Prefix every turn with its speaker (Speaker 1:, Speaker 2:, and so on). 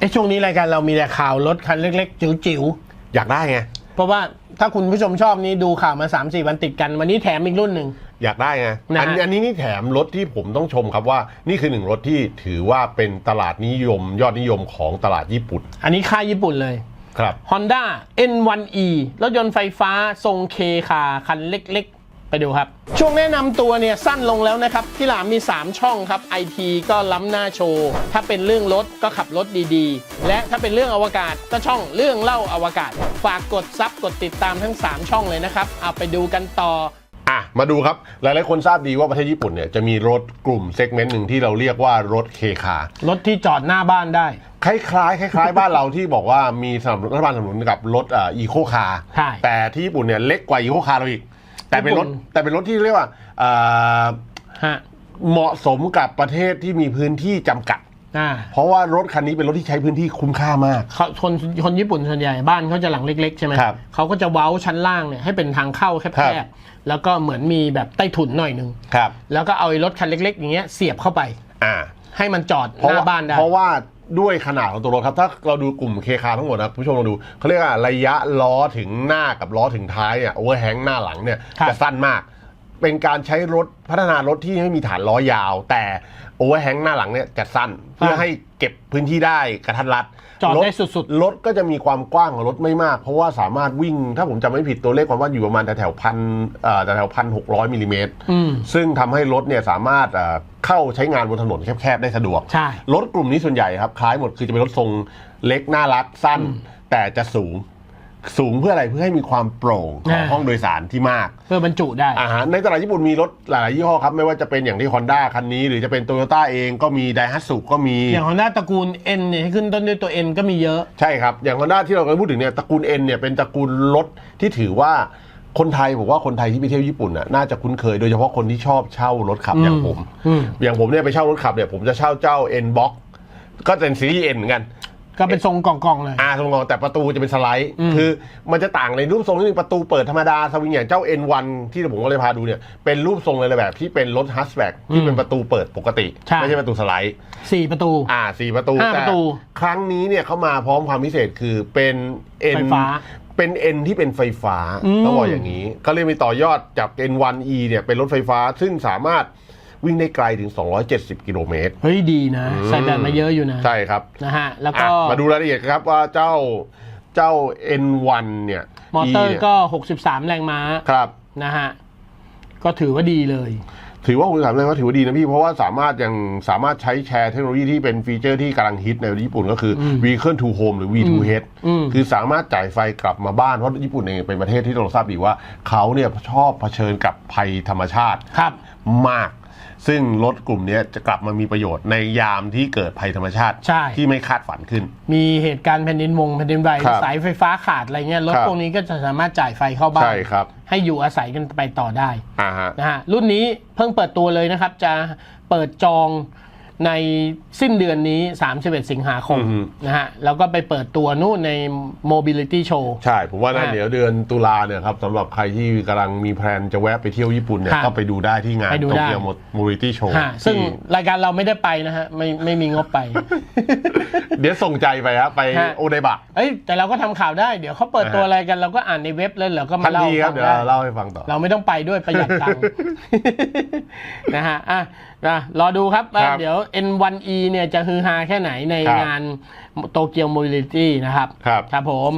Speaker 1: ไอ้ช่วงนี้รายการเรามีแต่ข่าวรถคันเล็กๆ จิ๋ว
Speaker 2: อยากได้ไง
Speaker 1: ๆ เพราะว่าถ้าคุณผู้ชมชอบนี้ดูข่าวมา 3 4 วันติดกัน วันนี้แถมอีกรุ่นหนึ่ง
Speaker 2: อยากได้ไง
Speaker 1: นะฮะ
Speaker 2: อันอันนี้นี่แถมรถที่ผมต้องชมครับว่า นี่คือหนึ่งรถที่ถือว่าเป็นตลาดนิยม ยอดนิยมของตลาดญี่ปุ่น
Speaker 1: อันนี้ค่ายญี่ปุ่นเลย
Speaker 2: ครับ
Speaker 1: Honda N1E รถยนต์ไฟฟ้าทรงเคคาคันเล็กๆ ไปดูครับ ช่วงแนะนำตัวเนี่ยสั้นลงแล้วนะครับ ที่หลามมี 3 ช่องครับ IT ก็ล้ำหน้าโชว์ ถ้าเป็นเรื่องรถก็ขับรถดีๆ และถ้าเป็นเรื่องอวกาศก็ช่องเรื่องเล่าอวกาศ ฝากกดซับกดติดตามทั้ง 3 ช่องเลยนะครับเอาไปดูกันต่อ
Speaker 2: อะมาดูครับ หลายๆคนทราบดีว่าประเทศญี่ปุ่นเนี่ยจะมีรถกลุ่มเซกเมนต์หนึ่งที่เราเรียกว่ารถเคคา
Speaker 1: รถที่จอดหน้าบ้านได้
Speaker 2: คล้ายๆคล้ายๆ บ้านเราที่บอกว่ามีสนับสนุนรัฐบาลสนับสนุนกับรถอ่าอีโคคาร์
Speaker 1: ใช่
Speaker 2: แต่ที่ญี่ปุ่นเนี่ยเล็กกว่าอีโคคาร์เราอีก แต่เป็นรถ
Speaker 1: ญี่ปุ่น
Speaker 2: แต่เป็นรถที่เรียกว่าอ่า
Speaker 1: ฮะ
Speaker 2: เหมาะสมกับประเทศที่มีพื้นที่จำกัด
Speaker 1: อ่า
Speaker 2: เพราะว่ารถคันนี้เป็นรถที่ใช้พื้นที่คุ้มค่ามาก
Speaker 1: เขาคนคนญี่ปุ่นส่วนใหญ่บ้านเขาจะหลังเล็ก ๆ ใช่ไหม
Speaker 2: ครับ
Speaker 1: เขาก็จะเว้าชั้นล่างเนี่ยให้เป็นทางเข้าแค
Speaker 2: ครับ
Speaker 1: บ ๆแล้วก็เหมือนมีแบบใต้ถุนหน่อยหนึง
Speaker 2: ครับ
Speaker 1: แล้วก็เอาไอ้รถคันเล็ก ๆ อย่างเงี้ยเสียบเข้าไป
Speaker 2: อ่า
Speaker 1: ให้มันจอด
Speaker 2: เพราะ
Speaker 1: หน้า
Speaker 2: ว่า
Speaker 1: บ้านได้
Speaker 2: เพราะว่า ด้วยขนาดของตัวรถครับ ถ้าเราดูกลุ่มเคคาทั้งหมดนะผู้ชมลองดูเขาเรียกว่าระยะล้อถึงหน้ากับล้อถึงท้ายเนี่ยโอเวอร์แฮงหน้าหลังเนี่ย
Speaker 1: ครับ
Speaker 2: จะสั้นมาก เป็นการใช้รถพัฒนารถที่ไม่มีฐานล้อยาว แต่โอเวอร์แฮงหน้าหลังเนี่ยจะสั้น เพื่อให้เก็บพื้นที่ได้กระทัดรัด
Speaker 1: จอดได้
Speaker 2: รถ
Speaker 1: สุด
Speaker 2: รถก็จะมีความกว้างของรถไม่มาก เพราะว่าสามารถวิ่งถ้าผมจำไม่ผิดตัวเลขความว่าอยู่ประมาณแถวๆพันแถวๆพันหกร้อยมิลลิเมตร
Speaker 1: อืม
Speaker 2: ซึ่งทำให้รถเนี่ยสามารถเอ่อ เข้าใช้งานบนถนนแคบๆได้สะดวก
Speaker 1: ใช่
Speaker 2: รถกลุ่มนี้ส่วนใหญ่ครับ คล้ายหมดคือจะเป็นรถทรงเล็กน่ารักสั้น แต่จะสูงสูงเพื่ออะไรเพื่อให้มีความโปร่งของ
Speaker 1: อ่า
Speaker 2: ห้องโดยสารที่มาก
Speaker 1: ๆเพื่อบรรจุได้
Speaker 2: อ่าฮะในตลาดญี่ปุ่นมีรถหลายๆยี่ห้อครับ ไม่ว่าจะเป็นอย่างที่ Honda คันนี้ หรือจะเป็นโตโยต้าเองก็มีไดฮัตสุก็มี
Speaker 1: อย่างของหน้าตระกูล N เนี่ยให้ขึ้นต้นด้วยตัว N ก็มีเยอะ
Speaker 2: ใช่ครับ อย่าง Honda ที่เรากำลังพูดถึงเนี่ยตระกูล N เนี่ยเป็นตระกูลรถที่ถือว่า คนไทยผมว่าคนไทยที่ไปเที่ยวญี่ปุ่นน่ะน่าจะคุ้นเคยโดยเฉพาะคนที่ชอบเช่ารถขับอย่างผม
Speaker 1: อืม
Speaker 2: อย่างผมเนี่ยไปเช่ารถขับเนี่ยผมจะเช่าเจ้า N Box ก็เป็นซีรีส์ N เหมือนกัน
Speaker 1: ก็เป็นทรงกล่องๆเลย
Speaker 2: อ่าตรงงแต่ประตูจะเป็นสไลด์
Speaker 1: อืม
Speaker 2: คือมันจะต่างในรูปทรงนิดนึงประตูเปิดธรรมดาสวิงอย่างเจ้า N1 ที่ผมก็เลยพาดูเนี่ยเป็นรูปทรงเลยแบบที่เป็นรถฮัสแบ็กที่เป็นประตูเปิดปกติ
Speaker 1: ใช่
Speaker 2: ไม่ใช่ประตูสไลด์
Speaker 1: สี่ประตู
Speaker 2: อ่าสี่ประตู
Speaker 1: ห้า
Speaker 2: แต่
Speaker 1: ประตู
Speaker 2: ครั้งนี้เนี่ยเขามาพร้อมความพิเศษคือเป็น N
Speaker 1: ไฟฟ้า
Speaker 2: เป็น N ที่เป็นไฟฟ้า
Speaker 1: อืม
Speaker 2: ต้องบอกอย่างนี้ก็เลยมีต่อยอดจาก N1E เนี่ยเป็นรถไฟฟ้า ซึ่งสามารถวิ่งได้ไกลถึง 270 กิโลเมตร
Speaker 1: เฮ้ยดีนะ ใส่แบตมาเยอะอยู่นะ
Speaker 2: ใช่ครับ
Speaker 1: นะฮะแล้วก็
Speaker 2: อะมาดูรายละเอียดครับว่าเจ้าเจ้า N1 เนี่ย
Speaker 1: มอเตอ
Speaker 2: E
Speaker 1: ร์
Speaker 2: เนี่ย
Speaker 1: ก็ 63 แรงม้า
Speaker 2: ครับ
Speaker 1: นะฮะก็ถือว่าดีเลย
Speaker 2: ถือว่าคุณสามเลยว่าถือว่าดีนะพี่ เพราะว่าสามารถยังสามารถใช้แชร์เทคโนโลยีที่เป็นฟีเจอร์ที่กำลังฮิตในญี่ปุ่นก็คืออ Vehicle to Home หรือ V2H
Speaker 1: อืม
Speaker 2: คือสามารถจ่ายไฟกลับมาบ้าน เพราะญี่ปุ่นเองเป็นประเทศที่เราทราบดีว่า เขาเนี่ยชอบเผชิญกับภัยธรรมชาติ
Speaker 1: ครับ
Speaker 2: มาก ซึ่งรถกลุ่มเนี้ยจะกลับมามีประโยชน์ในยามที่เกิดภัยธรรมชาติ
Speaker 1: ใช่
Speaker 2: ที่ไม่คาดฝันขึ้น
Speaker 1: มีเหตุการณ์แผ่นดินวงแผ่นดินไหว
Speaker 2: ครับ
Speaker 1: สายไฟฟ้าขาดอะไรเงี้ยรถ
Speaker 2: ครับ
Speaker 1: พวกนี้ก็จะสามารถจ่ายไฟเข้าบ้าน
Speaker 2: ใช่ครับ
Speaker 1: ให้อยู่อาศัยกันไปต่อได้
Speaker 2: อ่าฮะ
Speaker 1: นะฮะรุ่นนี้เพิ่งเปิดตัวเลยนะครับ จะเปิดจอง ในสิ้นเดือนนี้ 31 สิงหาคม
Speaker 2: อือฮึ
Speaker 1: นะฮะแล้วก็ไปเปิดตัวนู่นใน Mobility Show
Speaker 2: ใช่ ผมว่าน่า
Speaker 1: อ่า
Speaker 2: เดี๋ยวเดือนตุลาเนี่ยครับสำหรับใครที่กำลังมีแพลนจะแวะไปเที่ยวญี่ปุ่นเนี่ย
Speaker 1: ครับ
Speaker 2: ก็ไปดูได้ที่งาน
Speaker 1: ไปดู
Speaker 2: โต
Speaker 1: ได้
Speaker 2: เกียวโมบิลิตี้โชว์
Speaker 1: ฮะซึ่งรายการเราไม่ได้ไปนะฮะ ไม่ไม่มีงบไป
Speaker 2: เดี๋ยวส่งใจไปฮะไป
Speaker 1: ฮะ
Speaker 2: โอเดบะ
Speaker 1: เอ้ยแต่เราก็ทำข่าวได้เดี๋ยวเขาเปิดตัว
Speaker 2: อ่าฮะ
Speaker 1: อะไรกันเราก็อ่านในเว็บแล้วเราก็
Speaker 2: ทั
Speaker 1: มานเล่า
Speaker 2: ทีครั
Speaker 1: ฟั
Speaker 2: บ
Speaker 1: ง
Speaker 2: เดี๋ยว
Speaker 1: ได้
Speaker 2: เราเล่าให้ฟังต่อ
Speaker 1: เราไม่ต้องไปด้วยประหยัดตังค์ นะฮะอะนะรอดูครับว่า
Speaker 2: ครับ
Speaker 1: เดี๋ยว N1E เนี่ยจะฮือฮาแค่ไหนใน
Speaker 2: ครับ
Speaker 1: งานโตเกียวโมบิลิตี้นะครับ
Speaker 2: ครับ
Speaker 1: ครับผม